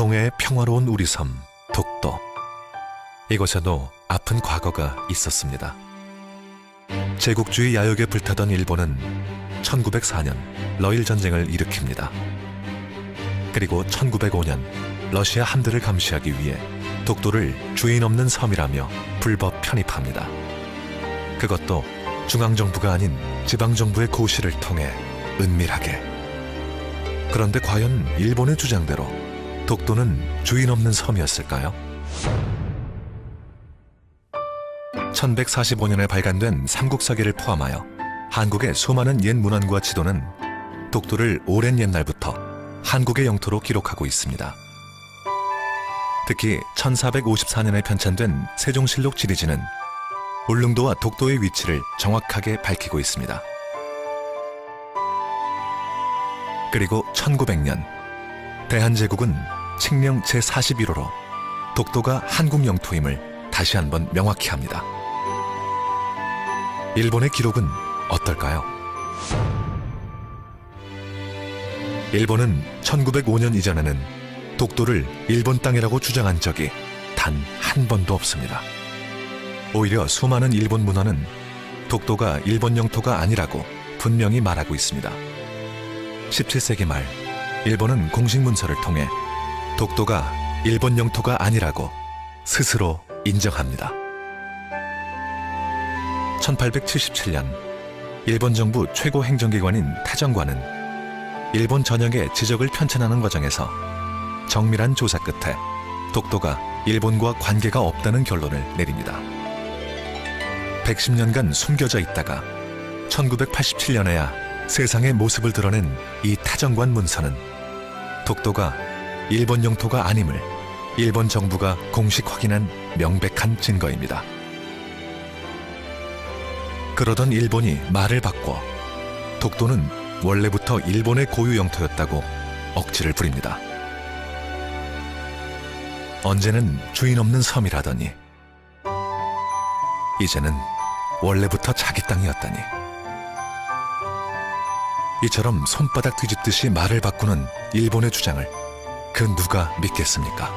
동해의 평화로운 우리 섬 독도. 이곳에도 아픈 과거가 있었습니다. 제국주의 야욕에 불타던 일본은 1904년 러일 전쟁을 일으킵니다. 그리고 1905년 러시아 함대를 감시하기 위해 독도를 주인 없는 섬이라며 불법 편입합니다. 그것도 중앙정부가 아닌 지방정부의 고시를 통해 은밀하게. 그런데 과연 일본의 주장대로 독도는 주인 없는 섬이었을까요? 1145년에 발간된 삼국사기를 포함하여 한국의 수많은 옛 문헌과 지도는 독도를 오랜 옛날부터 한국의 영토로 기록하고 있습니다. 특히 1454년에 편찬된 세종실록 지리지는 울릉도와 독도의 위치를 정확하게 밝히고 있습니다. 그리고 1900년 대한제국은 칙령 제41호로 독도가 한국 영토임을 다시 한번 명확히 합니다. 일본의 기록은 어떨까요? 일본은 1905년 이전에는 독도를 일본 땅이라고 주장한 적이 단 한 번도 없습니다. 오히려 수많은 일본 문헌은 독도가 일본 영토가 아니라고 분명히 말하고 있습니다. 17세기 말 일본은 공식 문서를 통해 독도가 일본 영토가 아니라고 스스로 인정합니다. 1877년 일본 정부 최고 행정기관인 타정관은 일본 전역의 지적을 편찬하는 과정에서 정밀한 조사 끝에 독도가 일본과 관계가 없다는 결론을 내립니다. 110년간 숨겨져 있다가 1987년에야 세상의 모습을 드러낸 이 타정관 문서는 독도가 일본 영토가 아님을 일본 정부가 공식 확인한 명백한 증거입니다. 그러던 일본이 말을 바꿔 독도는 원래부터 일본의 고유 영토였다고 억지를 부립니다. 언제는 주인 없는 섬이라더니 이제는 원래부터 자기 땅이었다니. 이처럼 손바닥 뒤집듯이 말을 바꾸는 일본의 주장을 그 누가 믿겠습니까?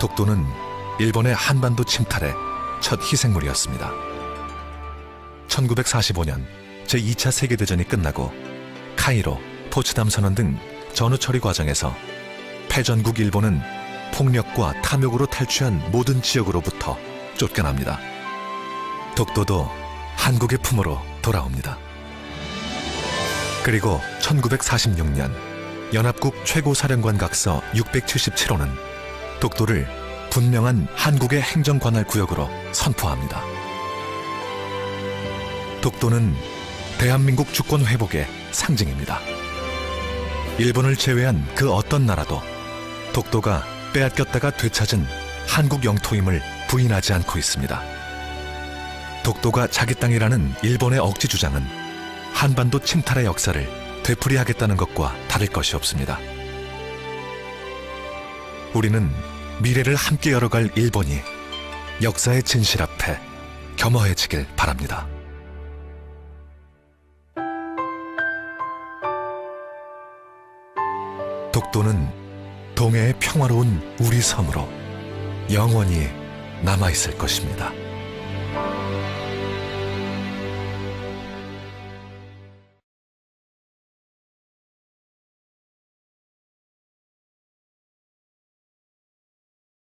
독도는 일본의 한반도 침탈의 첫 희생물이었습니다. 1945년 제2차 세계대전이 끝나고 카이로, 포츠담 선언 등 전후 처리 과정에서 패전국 일본은 폭력과 탐욕으로 탈취한 모든 지역으로부터 쫓겨납니다. 독도도 한국의 품으로 돌아옵니다. 그리고 1946년 연합국 최고사령관 각서 677호는 독도를 분명한 한국의 행정관할 구역으로 선포합니다. 독도는 대한민국 주권 회복의 상징입니다. 일본을 제외한 그 어떤 나라도 독도가 빼앗겼다가 되찾은 한국 영토임을 부인하지 않고 있습니다. 독도가 자기 땅이라는 일본의 억지 주장은 한반도 침탈의 역사를 되풀이하겠다는 것과 다를 것이 없습니다. 우리는 미래를 함께 열어갈 일본이 역사의 진실 앞에 겸허해지길 바랍니다. 독도는 동해의 평화로운 우리 섬으로 영원히 남아있을 것입니다.